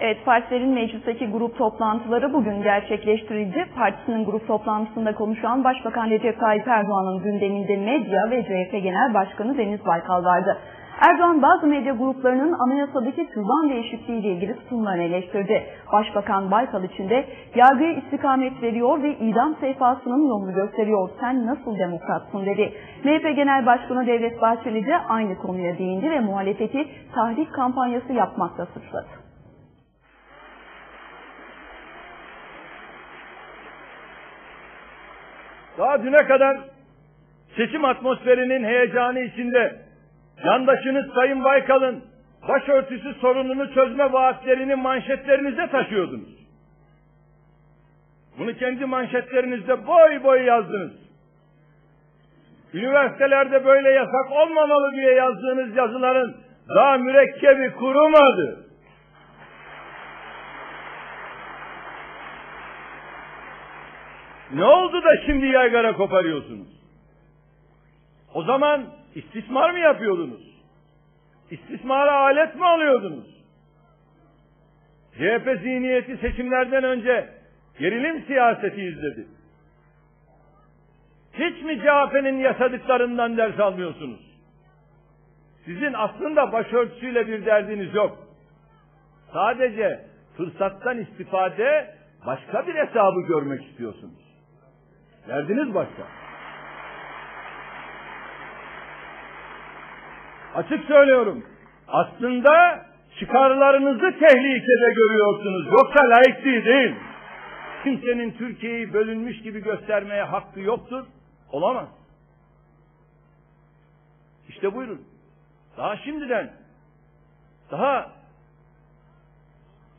Evet, partilerin meclisteki grup toplantıları bugün gerçekleştirildi. Partisinin grup toplantısında konuşan Başbakan Recep Tayyip Erdoğan'ın gündeminde medya ve CHP Genel Başkanı Deniz Baykal vardı. Erdoğan bazı medya gruplarının anayasadaki türban değişikliği ile ilgili tutumlarını eleştirdi. Başbakan Baykal için de yargıya istikamet veriyor ve idam sehpasının yolunu gösteriyor. Sen nasıl demokratsın dedi. MHP Genel Başkanı Devlet Bahçeli de aynı konuya değindi ve muhalefeti tahrik kampanyası yapmakla suçladı. Daha düne kadar seçim atmosferinin heyecanı içinde yandaşınız Sayın Baykal'ın başörtüsü sorununu çözme vaatlerini manşetlerinize taşıyordunuz. Bunu kendi manşetlerinizde boy boy yazdınız. Üniversitelerde böyle yasak olmamalı diye yazdığınız yazıların daha mürekkebi kurumadı. Ne oldu da şimdi yaygara koparıyorsunuz? O zaman istismar mı yapıyordunuz? İstismara alet mi alıyordunuz? CHP zihniyeti seçimlerden önce gerilim siyaseti izledi. Hiç mi CHP'nin yaşadıklarından ders almıyorsunuz? Sizin aslında başörtüsüyle bir derdiniz yok. Sadece fırsattan istifade başka bir hesabı görmek istiyorsunuz. Derdiniz başka. Açık söylüyorum. Aslında çıkarlarınızı tehlikede görüyorsunuz. Yoksa layık değil, değil. Kimsenin Türkiye'yi bölünmüş gibi göstermeye hakkı yoktur. Olamaz. İşte buyurun. Daha şimdiden daha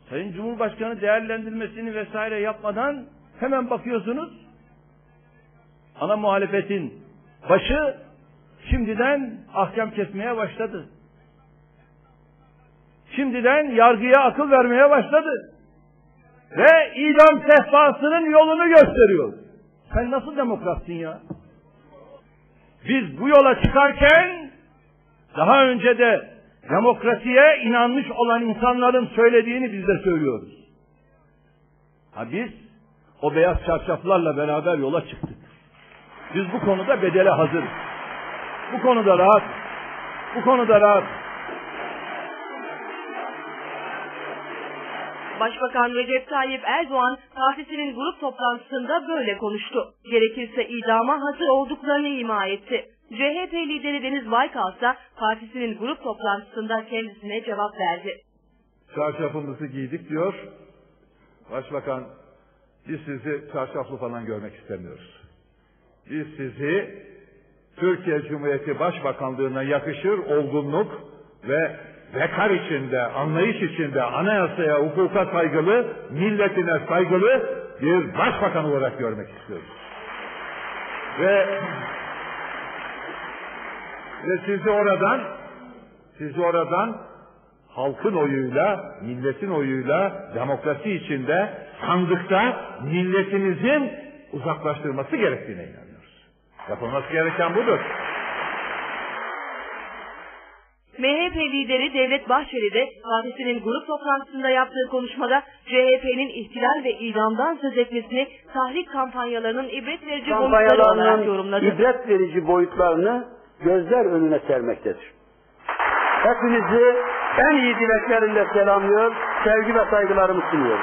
Sayın Cumhurbaşkanı değerlendirmesini vesaire yapmadan hemen bakıyorsunuz ana muhalefetin başı şimdiden ahkam kesmeye başladı. Şimdiden yargıya akıl vermeye başladı. Ve idam sehpasının yolunu gösteriyor. Sen nasıl demokratsın ya? Biz bu yola çıkarken daha önce de demokrasiye inanmış olan insanların söylediğini biz de söylüyoruz. Ha biz o beyaz çarşaflarla beraber yola çıktık. Biz bu konuda bedele hazırız. Bu konuda rahat. Bu konuda rahat. Başbakan Recep Tayyip Erdoğan partisinin grup toplantısında böyle konuştu. Gerekirse idama hazır olduklarını ima etti. CHP lideri Deniz Baykal ise partisinin grup toplantısında kendisine cevap verdi. Çarşafımızı giydik diyor. Başbakan biz sizi çarşaflı falan görmek istemiyoruz. Biz sizi Türkiye Cumhuriyeti Başbakanlığına yakışır olgunluk ve bekar içinde, anlayış içinde, anayasaya, hukuka saygılı, milletine saygılı bir başbakan olarak görmek istiyoruz. Ve ve sizi oradan sizi oradan halkın oyuyla, milletin oyuyla demokrasi içinde sandıkta milletimizin uzaklaştırması gerektiğine inanıyoruz. Yapılması gereken budur. MHP lideri Devlet Bahçeli de partisinin grup toplantısında yaptığı konuşmada CHP'nin ihtilal ve idamdan söz etmesini tahrik kampanyalarının ibret verici boyutları olarak yorumladı. ibret verici boyutlarını gözler önüne sermektedir. Hepinizi en iyi dileklerimle selamlıyor, sevgi ve saygılarımı olun.